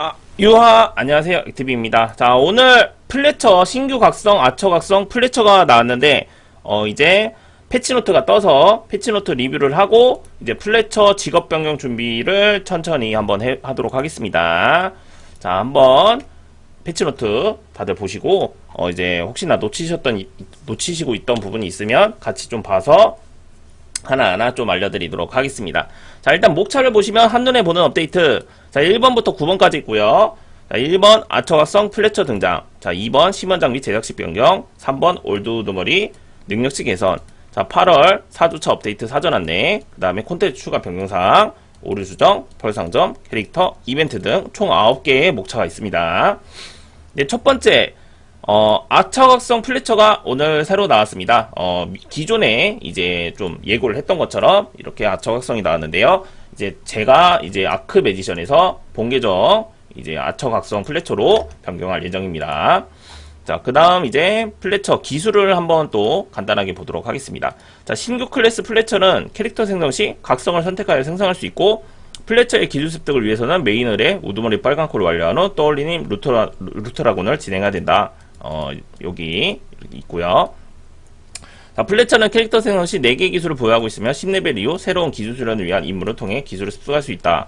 아, 유하, 안녕하세요. 액티비입니다. 자, 오늘 플래처, 신규 각성, 아처 각성 플래처가 나왔는데, 어, 이제 패치노트가 떠서 패치노트 리뷰를 하고, 이제 플래처 직업 변경 준비를 천천히 한번 해, 하도록 하겠습니다. 자, 한번 패치노트 다들 보시고, 어, 이제 혹시나 놓치셨던, 이- 놓치시고 있던 부분이 있으면 같이 좀 봐서 하나하나 좀 알려드리도록 하겠습니다. 자, 일단 목차를 보시면 한눈에 보는 업데이트. 자, 1번부터 9번까지 있고요. 자, 1번 아처각성 플래처 등장. 자, 2번 심원 장비 제작식 변경. 3번 올드 우두머리 능력치 개선. 자, 8월 4주차 업데이트 사전 안내. 그 다음에 콘텐츠 추가 변경사항. 오류 수정, 별 상점, 캐릭터, 이벤트 등 총 9개의 목차가 있습니다. 네, 첫 번째, 어, 아처각성 플래처가 오늘 새로 나왔습니다. 어, 미- 기존에 이제 좀 예고를 했던 것처럼 이렇게 아처각성이 나왔는데요. 이제 제가 이제 아크 매지션에서 본 계정 이제 아처각성 플래처로 변경할 예정입니다. 자, 그 다음 이제 플래처 기술을 한번 또 간단하게 보도록 하겠습니다. 자, 신규 클래스 플래처는 캐릭터 생성 시 각성을 선택하여 생성할 수 있고, 플래처의 기술 습득을 위해서는 메인을에 우두머리 빨간 콜을 완료한 후 떠올리는 루트라, 루트라곤을 진행해야 된다. 어, 여기 있고요. 자, 플래처는 캐릭터 생성 시 4개의 기술을 보유하고 있으며 10레벨 이후 새로운 기술 수련을 위한 임무를 통해 기술을 습득할 수 있다.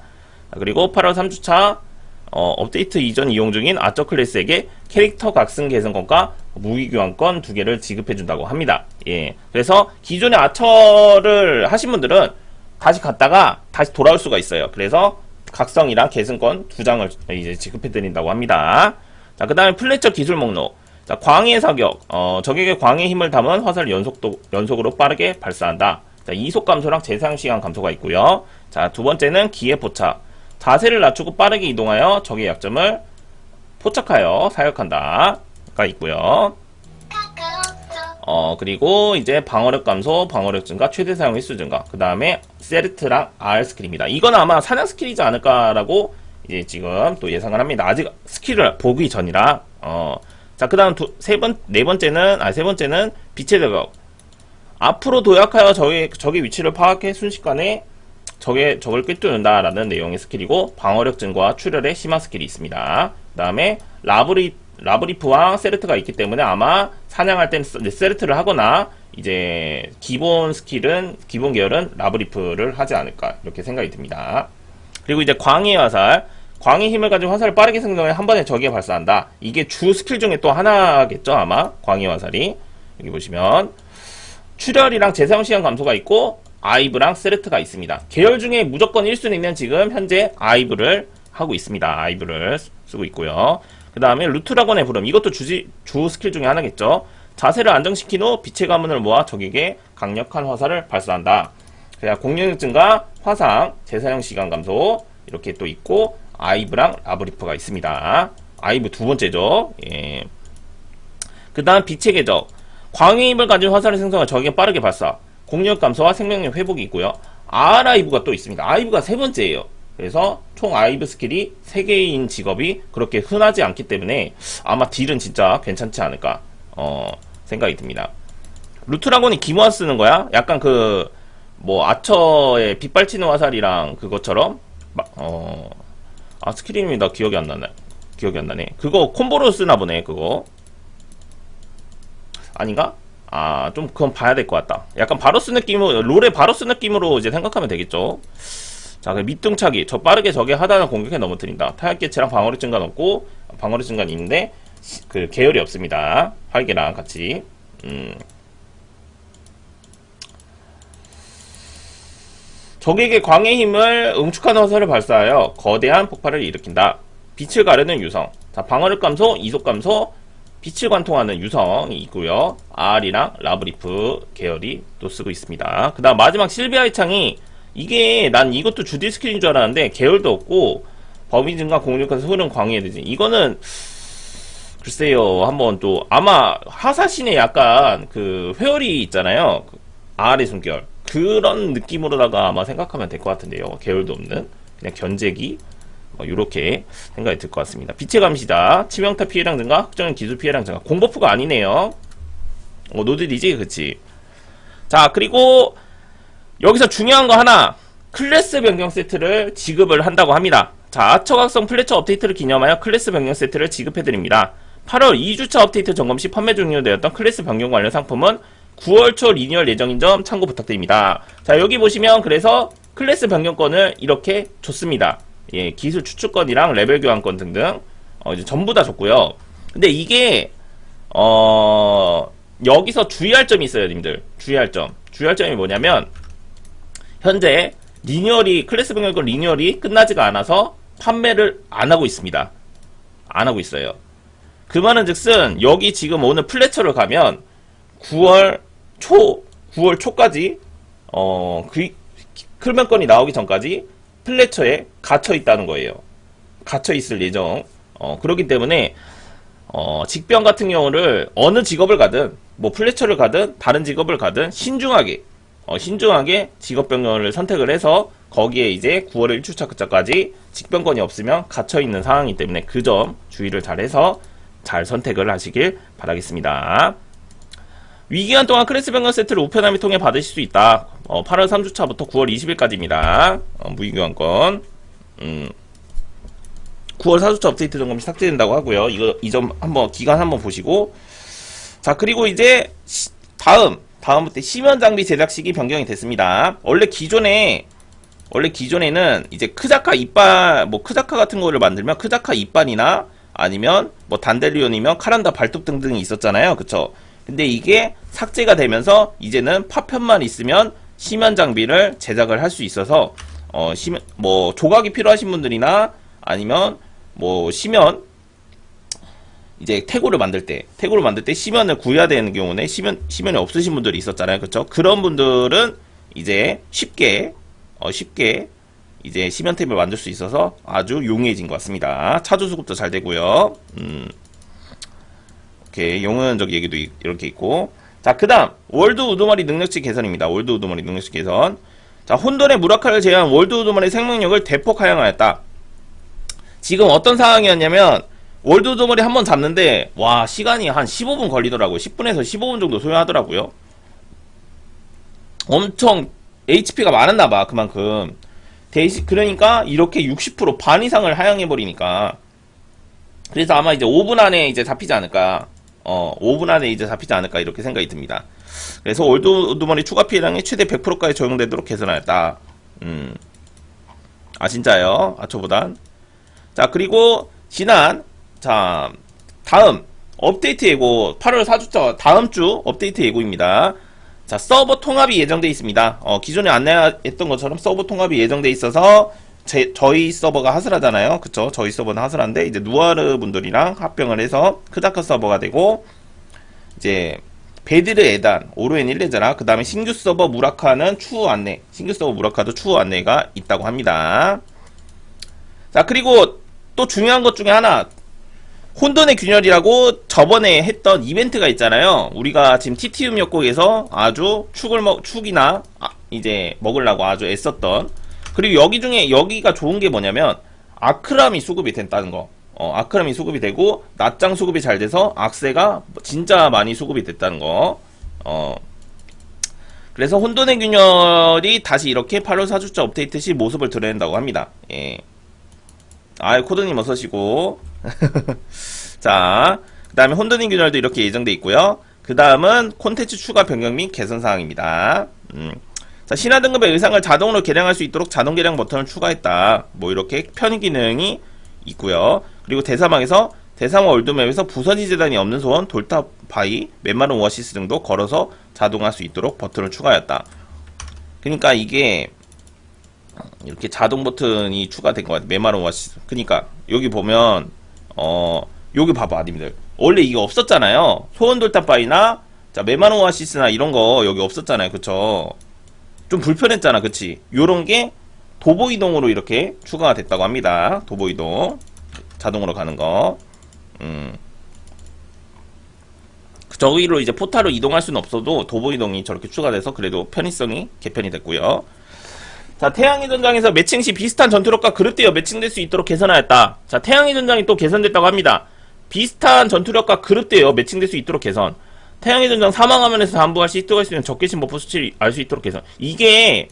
자, 그리고 8월 3주차 어, 업데이트 이전 이용 중인 아처 클래스에게 캐릭터 각성 개선권과 무기 교환권 두 개를 지급해준다고 합니다. 예. 그래서 기존의 아처를 하신 분들은 다시 갔다가 다시 돌아올 수가 있어요. 그래서 각성이랑 개선권 두 장을 이제 지급해드린다고 합니다. 자, 그 다음에 플래처 기술 목록. 자, 광의 사격. 어, 적에게 광의 힘을 담은 화살을 연속도, 연속으로 빠르게 발사한다. 자, 이속 감소랑 재사용 시간 감소가 있고요. 자, 두 번째는 기회 포착. 자세를 낮추고 빠르게 이동하여 적의 약점을 포착하여 사격한다. 가 있고요. 어, 그리고 이제 방어력 감소, 방어력 증가, 최대 사용 횟수 증가. 그 다음에 세르트랑 R 스킬입니다. 이건 아마 사냥 스킬이지 않을까라고 이제 지금 또 예상을 합니다. 아직 스킬을 보기 전이라. 어. 자, 그 다음 두, 세 번, 네 번째는, 아, 세 번째는 빛의 저격. 앞으로 도약하여 적의, 적의 위치를 파악해 순식간에 적의, 적을 꿰뚫는다라는 내용의 스킬이고, 방어력 증가와 출혈의 심화 스킬이 있습니다. 그 다음에, 라브리, 라브리프와 세르트가 있기 때문에 아마 사냥할 세- 세르트를 하거나, 이제, 기본 스킬은, 기본 계열은 라브리프를 하지 않을까, 이렇게 생각이 듭니다. 그리고 이제 광의 화살. 광의 힘을 가진 화살을 빠르게 생성해 한 번에 적에 발사한다. 이게 주 스킬 중에 또 하나겠죠, 아마? 광의 화살이. 여기 보시면. 출혈이랑 재사용 시간 감소가 있고, 아이브랑 세르트가 있습니다. 계열 중에 무조건 1순위는 지금 현재 아이브를 하고 있습니다. 아이브를 쓰- 쓰고 있고요. 그 다음에 루트라곤의 부름. 이것도 주지, 주 스킬 중에 하나겠죠. 자세를 안정시킨 후 빛의 가문을 모아 적에게 강력한 화살을 발사한다. 그래야 공격력 증가, 화상, 재사용 시간 감소 이렇게 또 있고 아이브랑 라브리프가 있습니다. 아이브 두 번째죠. 예. 그 다음 빛의 궤적. 광의 힘을 가진 화살을 생성해 적에게 빠르게 발사. 공격 감소와 생명력 회복이 있고요. R 아이브가 또 있습니다. 아이브가 세 번째예요. 그래서 총 아이브 스킬이 세 개인 직업이 그렇게 흔하지 않기 때문에 아마 딜은 진짜 괜찮지 않을까 어, 생각이 듭니다. 루트라곤이 기모아 쓰는 거야? 약간 그, 뭐, 아처의 빗발치는 화살이랑 그것처럼, 막, 어, 아, 스킬 이름이 나 기억이 안 나네. 기억이 안 나네. 그거 콤보로 쓰나 보네, 그거. 아닌가? 아, 좀 그건 봐야 될 것 같다. 약간 바로스 느낌으로, 롤의 바로스 느낌으로 이제 생각하면 되겠죠. 자, 그 밑등차기. 저 빠르게 적의 하단을 공격해 넘어뜨린다. 타격 개체랑 방어력 증가 넣고, 방어력 증가는 있는데, 시- 그 계열이 없습니다. 활개랑 같이. 음. 적에게 광의 힘을 응축하는 화살을 발사하여 거대한 폭발을 일으킨다. 빛을 가르는 유성. 자, 방어력 감소, 이속 감소, 빛을 관통하는 유성이 있고요. R이랑 라브리프 계열이 또 쓰고 있습니다. 그 다음 마지막 실비아의 창이 이게 난 이것도 주디 스킬인 줄 알았는데 계열도 없고 범위 증가 공격해서 흐름 광해야 되지. 이거는 글쎄요 한번 또 아마 하사신의 약간 그 회열이 있잖아요. 그 R의 숨결 그런 느낌으로다가 아마 생각하면 될 것 같은데요. 계열도 없는 그냥 견제기 뭐 이렇게 생각이 들 것 같습니다. 빛의 감시다, 치명타 피해량 증가, 확정된 기술 피해량 증가. 공버프가 아니네요. 어, 노들이지, 그치? 자, 그리고 여기서 중요한 거 하나. 클래스 변경 세트를 지급을 한다고 합니다. 자, 아처각성 플래처 업데이트를 기념하여 클래스 변경 세트를 지급해드립니다. 8월 2주차 업데이트 점검 시 판매 종료되었던 클래스 변경 관련 상품은 9월 초 리뉴얼 예정인 점 참고 부탁드립니다. 자, 여기 보시면 그래서 클래스 변경권을 이렇게 줬습니다. 예, 기술 추출권이랑 레벨 교환권 등등 어, 이제 전부 다 줬고요. 근데 이게 어 여기서 주의할 점이 있어요, 님들. 주의할 점. 주의할 점이 뭐냐면 현재 리뉴얼이 클래스 변경권 리뉴얼이 끝나지가 않아서 판매를 안 하고 있습니다. 안 하고 있어요. 그 말은 즉슨 여기 지금 오늘 플래처를 가면 9월 초 9월 초까지 어 그 클변권이 나오기 전까지 플래처에 갇혀 있다는 거예요. 갇혀 있을 예정. 어 그렇기 때문에 어 직병 같은 경우를 어느 직업을 가든 뭐 플래처를 가든 다른 직업을 가든 신중하게 어, 신중하게 직업 변경을 선택을 해서 거기에 이제 9월 1주차까지 직병권이 없으면 갇혀 있는 상황이기 때문에 그 점 주의를 잘해서 잘 선택을 하시길 바라겠습니다. 위기간 동안 클래스 변경 세트를 우편함을 통해 받으실 수 있다. 어, 8월 3주차부터 9월 20일까지입니다. 어, 무기교환권. 음, 9월 4주차 업데이트 점검이 삭제된다고 하고요. 이거 이 점 한번 기간 한번 보시고 자 그리고 이제 시- 다음 다음부터 심연 장비 제작식이 변경이 됐습니다. 원래 기존에 원래 기존에는 이제 크자카 이빨 뭐 크자카 같은 거를 만들면 크자카 이빨이나 아니면 뭐 단델리온이면 카란다 발톱 등등이 있었잖아요. 그쵸? 근데 이게 삭제가 되면서 이제는 파편만 있으면 심연 장비를 제작을 할 수 있어서 어 심연 뭐 조각이 필요하신 분들이나 아니면 뭐 심연 이제 태고를 만들 때 태고를 만들 때 심연을 구해야 되는 경우에 심연 심연이 없으신 분들이 있었잖아요. 그렇죠? 그런 분들은 이제 쉽게 어 쉽게 이제 심연탭을 만들 수 있어서 아주 용이해진 것 같습니다. 차주 수급도 잘 되고요. 음. 이렇게 용은적 얘기도 이- 이렇게 있고 자 그 다음 월드 우두머리 능력치 개선입니다. 월드 우두머리 능력치 개선 자 혼돈의 무라카를 제외한 월드 우두머리 생명력을 대폭 하향하였다. 지금 어떤 상황이었냐면 월드 우두머리 한 번 잡는데 와 시간이 한 15분 걸리더라고요. 10분에서 15분 정도 소요하더라고요. 엄청 HP가 많았나봐 그만큼 대시 그러니까 이렇게 60%반 이상을 하향해 버리니까 그래서 아마 이제 5분 안에 이제 잡히지 않을까 어 5분 안에 이제 잡히지 않을까 이렇게 생각이 듭니다. 그래서 올드 우드머리 추가 피해량이 최대 100%까지 적용되도록 개선하였다. 음 아 진짜요? 아초보단? 자 그리고 지난 자 다음 업데이트 예고 8월 4주차 다음 주 업데이트 예고입니다. 자, 서버 통합이 예정돼 있습니다. 어, 기존에 안내했던 것처럼 서버 통합이 예정돼 있어서 제, 저희 서버가 하슬하잖아요. 그쵸? 저희 서버는 하슬한데 이제 누아르 분들이랑 합병을 해서 크다크 서버가 되고 이제 베드르 에단, 오르엔 1레자라 그 다음에 신규 서버 무라카는 추후 안내 신규 서버 무라카도 추후 안내가 있다고 합니다. 자 그리고 또 중요한 것 중에 하나 혼돈의 균열이라고 저번에 했던 이벤트가 있잖아요. 우리가 지금 TT음 역곡에서 아주 축을 먹, 축이나 아, 이제 먹으려고 아주 애썼던 그리고 여기 중에 여기가 좋은 게 뭐냐면 아크람이 수급이 된다는 거. 어, 아크람이 수급이 되고 낮장 수급이 잘 돼서 악세가 진짜 많이 수급이 됐다는 거. 어. 그래서 혼돈의 균열이 다시 이렇게 8월 4주차 업데이트 시 모습을 드러낸다고 합니다. 예. 아, 코드님 어서 시고. 자, 그 다음에 혼돈의 균열도 이렇게 예정돼 있고요. 그 다음은 콘텐츠 추가 변경 및 개선 사항입니다. 음. 자, 신화 등급의 의상을 자동으로 개량할 수 있도록 자동 개량 버튼을 추가했다. 뭐 이렇게 편의 기능이 있고요. 그리고 대사막에서 대상화 올드맵에서 부서지 재단이 없는 소원, 돌탑 바위, 메마른 오아시스 등도 걸어서 자동할 수 있도록 버튼을 추가했다. 그러니까 이게 이렇게 자동 버튼이 추가된 것 같아요. 메마른 오아시스. 그러니까 여기 보면 어 여기 봐봐 님들 원래 이게 없었잖아요 소원 돌탑바이나 자 메마른 오아시스나 이런 거 여기 없었잖아요 그쵸 좀 불편했잖아 그치 요런 게 도보 이동으로 이렇게 추가가 됐다고 합니다 도보 이동 자동으로 가는 거 음. 저기로 이제 포탈로 이동할 수는 없어도 도보 이동이 저렇게 추가돼서 그래도 편의성이 개편이 됐고요 자, 태양의 전장에서 매칭 시 비슷한 전투력과 그룹되어 매칭될 수 있도록 개선하였다. 자, 태양의 전장이 또 개선됐다고 합니다. 비슷한 전투력과 그룹되어 매칭될 수 있도록 개선. 태양의 전장 사망 화면에서 담보할 시스터가 있으면 적개심 버프 수치를 알 수 있도록 개선. 이게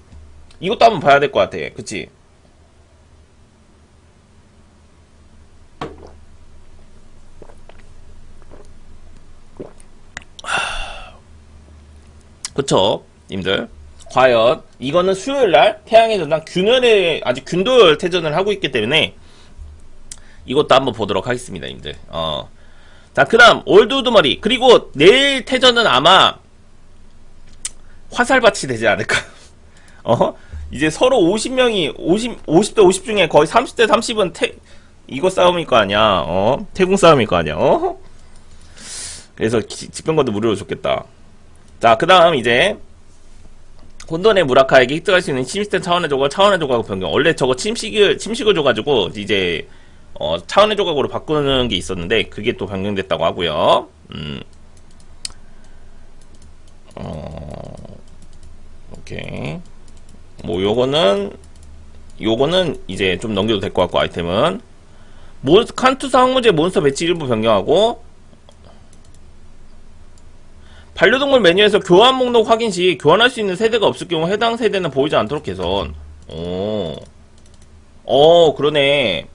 이것도 한번 봐야 될 것 같아. 그치? 그쵸? 님들. 과연 이거는 수요일날 태양의 전장 균열에 아직 균도열 태전을 하고 있기 때문에 이것도 한번 보도록 하겠습니다, 님들. 어. 자 그 다음 올드 우드머리. 그리고 내일 태전은 아마 화살밭이 되지 않을까. 어 이제 서로 50명이 50 50대 50 중에 거의 30대 30은 태 이거 싸움일 거 아니야. 어? 태궁 싸움일 거 아니야. 어 그래서 기- 집병관도 무료로 줬겠다. 자 그 다음 이제 혼돈의 무라카에게 획득할 수 있는 침식된 차원의 조각, 차원의 조각 변경. 원래 저거 침식을, 침식을 줘가지고, 이제, 어, 차원의 조각으로 바꾸는 게 있었는데, 그게 또 변경됐다고 하고요 음. 어, 오케이. 뭐, 요거는, 요거는 이제 좀 넘겨도 될 것 같고, 아이템은. 몬, 칸투사 항무제 몬스터 배치 일부 변경하고, 반려동물 메뉴에서 교환 목록 확인 시 교환할 수 있는 세대가 없을 경우 해당 세대는 보이지 않도록 개선. 오. 어, 그러네.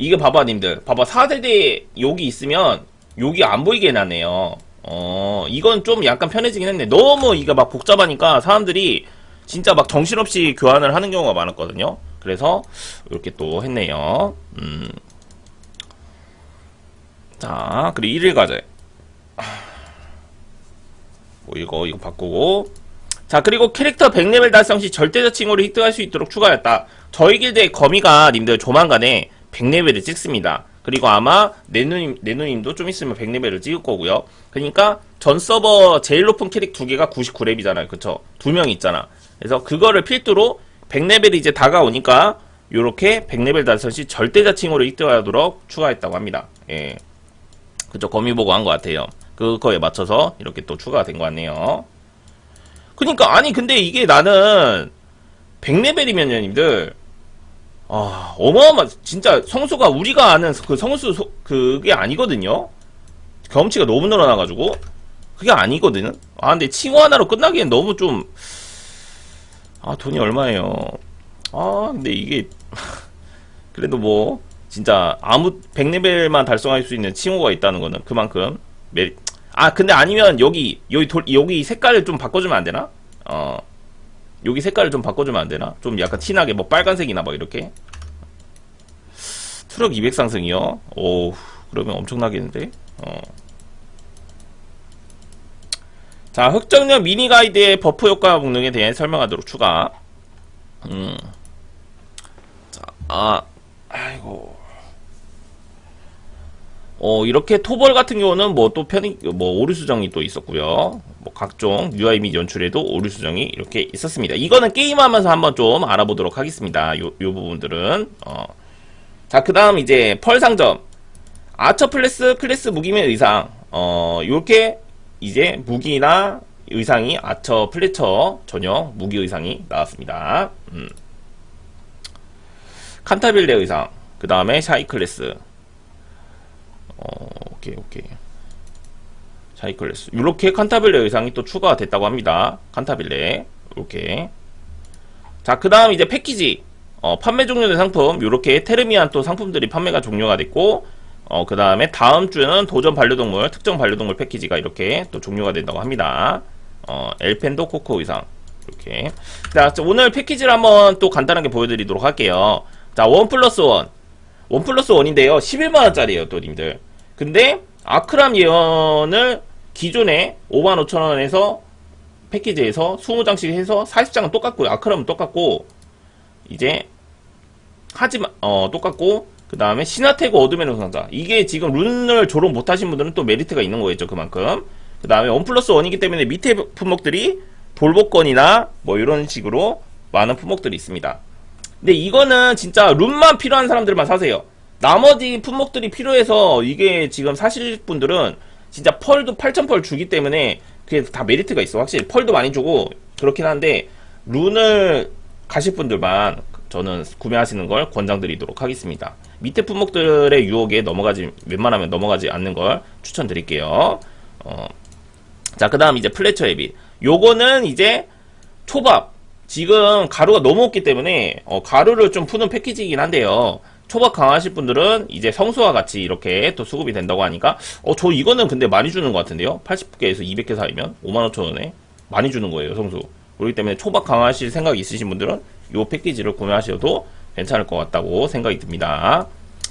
이게 봐봐, 님들. 봐봐, 4세대 여기 있으면 여기 안 보이게 해놨네요. 어, 이건 좀 약간 편해지긴 했네. 너무 이게 막 복잡하니까 사람들이 진짜 막 정신없이 교환을 하는 경우가 많았거든요. 그래서 이렇게 또 했네요. 음. 자, 그리고 1일 과제. 뭐 이거 이거 바꾸고 자 그리고 캐릭터 100레벨 달성 시 절대적 칭호를 획득할 수 있도록 추가했다 저희 길드의 거미가 님들 조만간에 100레벨을 찍습니다. 그리고 아마 내누님 내누님도 좀 있으면 100레벨을 찍을 거고요. 그러니까 전 서버 제일 높은 캐릭 두 개가 99렙이잖아요. 그쵸? 두 명 있잖아. 그래서 그거를 필두로 100레벨이 이제 다가오니까 요렇게 100레벨 달성 시 절대적 칭호를 획득하도록 추가했다고 합니다. 예. 그쵸? 거미 보고 한 것 같아요. 그거에 맞춰서 이렇게 또 추가가 된 것 같네요. 그니까, 아니, 근데 이게 나는, 100레벨이면요, 님들, 아, 어마어마, 진짜 성수가 우리가 아는 그 성수, 소- 그게 아니거든요? 경험치가 너무 늘어나가지고, 그게 아니거든. 아, 근데 칭호 하나로 끝나기엔 너무 좀, 아, 돈이 얼마예요. 아, 근데 이게, 그래도 뭐, 진짜 아무 100레벨만 달성할 수 있는 칭호가 있다는 거는 그만큼 메리... 아 근데 아니면 여기 여기 돌 여기 색깔을 좀 바꿔주면 안 되나? 어 여기 색깔을 좀 바꿔주면 안 되나? 좀 약간 티나게 뭐 빨간색이나 막 이렇게 트럭 200 상승이요? 오 그러면 엄청나겠는데? 어. 자 흑정력 미니 가이드의 버프 효과 목록에 대해 설명하도록 추가 음. 자, 아 아이고 어, 이렇게 토벌 같은 경우는 뭐 또 편의, 뭐 오류 수정이 또 있었고요. 뭐 각종 UI 및 연출에도 오류 수정이 이렇게 있었습니다. 이거는 게임하면서 한번 좀 알아보도록 하겠습니다. 요, 요 부분들은. 어. 자, 그 다음 이제 펄 상점. 아처 플래스 클래스 무기면 의상. 어, 요렇게 이제 무기나 의상이 아처 플래처 전용 무기 의상이 나왔습니다. 음. 칸타빌레 의상. 그 다음에 샤이 클래스. 어, 오케이, 오케이. 사이클레스. 이렇게 칸타빌레 의상이 또 추가가 됐다고 합니다. 칸타빌레. 이렇게. 자, 그 다음 이제 패키지. 어, 판매 종료된 상품. 이렇게 테르미안 또 상품들이 판매가 종료가 됐고, 어, 그 다음에 다음 주에는 도전 반려동물, 특정 반려동물 패키지가 이렇게 또 종료가 된다고 합니다. 어, 엘펜도 코코 의상. 이렇게. 자, 오늘 패키지를 한번 또 간단하게 보여드리도록 할게요. 자, 원 플러스 원. 원 플러스 원인데요. 11만원짜리에요, 또 님들. 근데, 아크람 예언을 기존에 55,000원에서 패키지에서 20장씩 해서 40장은 똑같고요. 아크람은 똑같고, 이제, 하지만, 어, 똑같고, 그 다음에 시나테고 어둠의 노상자. 이게 지금 룬을 졸업 못하신 분들은 또 메리트가 있는 거겠죠, 그만큼. 그 다음에 원 플러스 원이기 때문에 밑에 품목들이 돌복권이나 뭐 이런 식으로 많은 품목들이 있습니다. 근데 이거는 진짜 룸만 필요한 사람들만 사세요. 나머지 품목들이 필요해서 이게 지금 사실 분들은 진짜 펄도 8,000펄 주기 때문에 그게 다 메리트가 있어. 확실히 펄도 많이 주고 그렇긴 한데 룬을 가실 분들만 저는 구매하시는 걸 권장드리도록 하겠습니다. 밑에 품목들의 유혹에 넘어가지 웬만하면 넘어가지 않는 걸 추천드릴게요. 어. 자, 그다음 이제 플래처 앱이 요거는 이제 초밥 지금 가루가 너무 없기 때문에 어, 가루를 좀 푸는 패키지이긴 한데요. 초밥 강하실 분들은 이제 성수와 같이 이렇게 또 수급이 된다고 하니까 어 저 이거는 근데 많이 주는 것 같은데요. 80개에서 200개 사이면 55,000원에 많이 주는 거예요, 성수. 그렇기 때문에 초밥 강화하실 생각이 있으신 분들은 요 패키지를 구매하셔도 괜찮을 것 같다고 생각이 듭니다.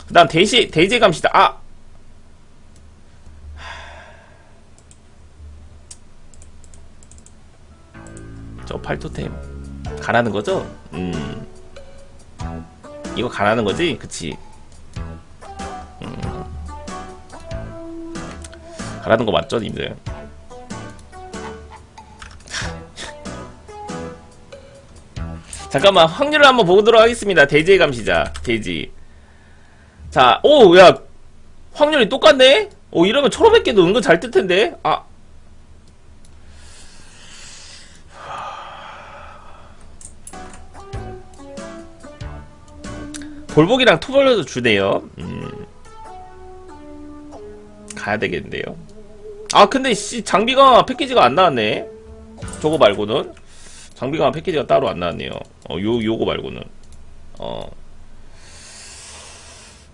그 다음 대시, 대제 감 시다. 아! 저 팔토템 가라는 거죠? 음. 이거 가라는 거지? 그치? 음. 가라는 거 맞죠, 님들? 잠깐만 확률을 한번 보도록 하겠습니다. 대지의 감시자 대지. 자, 오, 야, 확률이 똑같네. 오, 이러면 1,500개도 은근 잘 뜰 텐데. 아, 볼복이랑 투벌려도 주네요. 음. 가야 되겠는데요. 아, 근데 씨 장비가 패키지가 안 나왔네. 저거 말고는 장비가 패키지가 따로 안 나왔네요. 어, 요 요거 말고는. 어.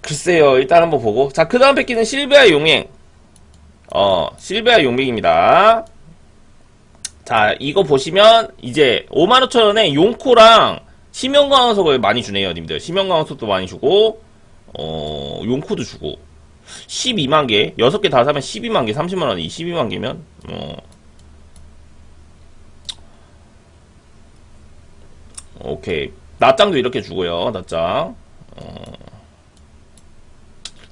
글쎄요. 일단 한번 보고. 자, 그 다음 패키는 실비아 용맹. 어, 실비아 용맹입니다. 자, 이거 보시면 이제 55,000원에 용코랑 심형 강화석을 많이 주네요, 님들. 심형 강화석도 많이 주고, 어, 용코도 주고. 12만 개, 6개 다 사면 12만 개, 30만 원이 12만 개면, 어. 오케이. 낮장도 이렇게 주고요, 낮장. 어.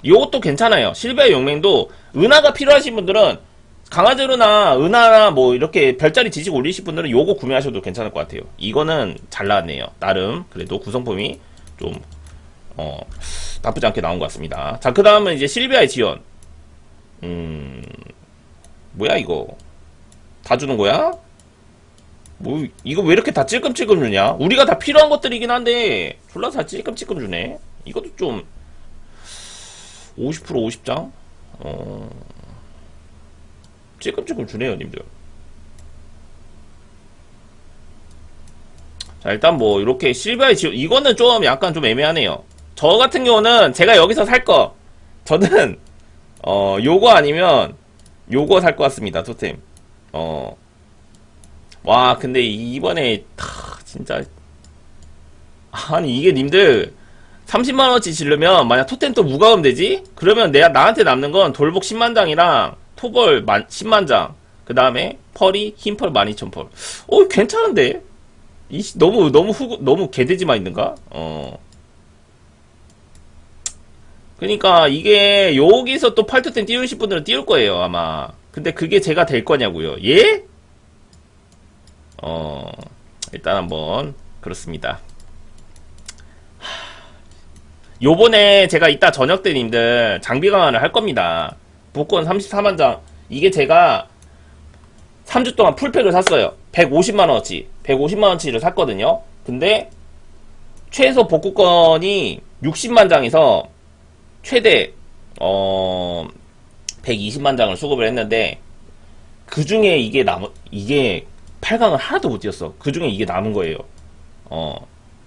요것도 괜찮아요. 실베 용맹도 은하가 필요하신 분들은 강화제로나 은하나 뭐 이렇게 별자리 지식 올리실 분들은 요거 구매하셔도 괜찮을 것 같아요. 이거는 잘 나왔네요. 나름 그래도 구성품이 좀 어, 나쁘지 않게 나온 것 같습니다. 자, 그 다음은 이제 실비아의 지원. 음, 뭐야, 이거. 다 주는 거야? 뭐, 이거 왜 이렇게 다 찔끔찔끔 주냐? 우리가 다 필요한 것들이긴 한데, 졸라 다 찔끔찔끔 주네. 이것도 좀, 50% 50장? 어, 찔끔찔끔 주네요, 님들. 자, 일단 뭐, 이렇게 실바의 지원, 이거는 좀 약간 좀 애매하네요. 저 같은 경우는 제가 여기서 살 거, 저는, 어, 요거 아니면, 요거 살 것 같습니다, 토템. 어. 와, 근데 이번에, 하, 진짜. 아니, 이게 님들, 30만원어치 지르면, 만약 토템 또 무과금 되지? 그러면 내가, 나한테 남는 건 돌복 10만장이랑, 토벌 만, 10만 장, 그 다음에, 펄이, 흰펄 12,000펄. 어, 괜찮은데? 이, 씨, 너무, 너무 후, 너무 개돼지만 있는가? 어. 그니까, 이게, 여기서 또 8토템 띄우실 분들은 띄울 거예요, 아마. 근데 그게 제가 될 거냐고요. 예? 어, 일단 한번, 그렇습니다. 요번에 제가 이따 저녁 때 님들 장비 강화를 할 겁니다. 복권 34만 장. 이게 제가 3주 동안 풀팩을 샀어요. 150만원어치. 150만원어치를 샀거든요. 근데 최소 복구권이 60만 장에서 최대, 어, 120만 장을 수급을 했는데 그 중에 이게 남, 이게 8강을 하나도 못 뛰었어. 그 중에 이게 남은 거예요. 어,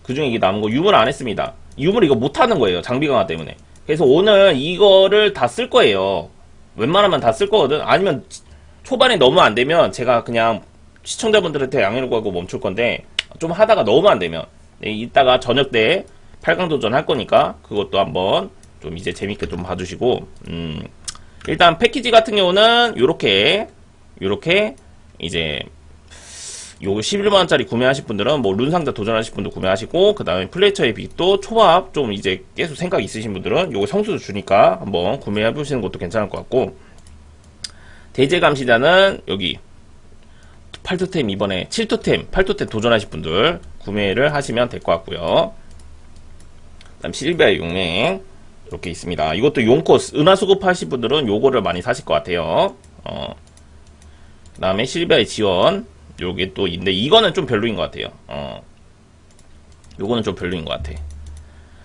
그 중에 이게 남은 거 유물 안 했습니다. 유물 이거 못 하는 거예요. 장비 강화 때문에. 그래서 오늘 이거를 다 쓸 거예요. 웬만하면 다 쓸 거거든. 아니면 초반에 너무 안 되면 제가 그냥 시청자분들한테 양해를 구하고 멈출 건데 좀 하다가 너무 안 되면 네, 이따가 저녁 때 8강 도전 할 거니까 그것도 한번 좀 이제 재밌게 좀 봐주시고 음, 일단 패키지 같은 경우는 요렇게 이제 요 11만원짜리 구매하실 분들은 뭐 룬상자 도전하실 분도 구매하시고 그 다음에 플레이처의 빅도 초밥 좀 이제 계속 생각 있으신 분들은 요거 성수도 주니까 한번 구매해 보시는 것도 괜찮을 것 같고. 대제 감시자는 여기 8토템 이번에 7토템 8토템 도전하실 분들 구매를 하시면 될 것 같고요. 그 다음 실비아 용맹 이렇게 있습니다. 이것도 용코스 은하 수급 하실 분들은 요거를 많이 사실 것 같아요. 어. 그 다음에 실비아의 지원 요게 또 있는데 이거는 좀 별로인 것 같아요. 어. 요거는 좀 별로인 것 같아.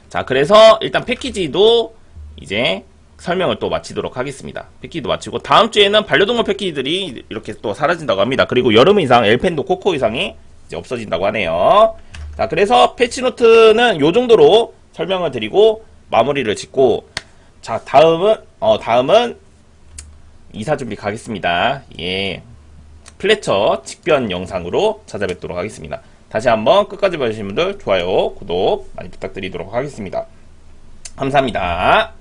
자, 그래서 일단 패키지도 이제 설명을 또 마치도록 하겠습니다. 패키지도 마치고 다음 주에는 반려동물 패키지들이 이렇게 또 사라진다고 합니다. 그리고 여름 이상 엘펜도 코코 이상이 이제 없어진다고 하네요. 자, 그래서 패치노트는 요 정도로 설명을 드리고 마무리를 짓고 자, 다음은 어 다음은 이사 준비 가겠습니다. 예. 플래처 직변 영상으로 찾아뵙도록 하겠습니다. 다시 한번 끝까지 봐주신 분들 좋아요, 구독 많이 부탁드리도록 하겠습니다. 감사합니다.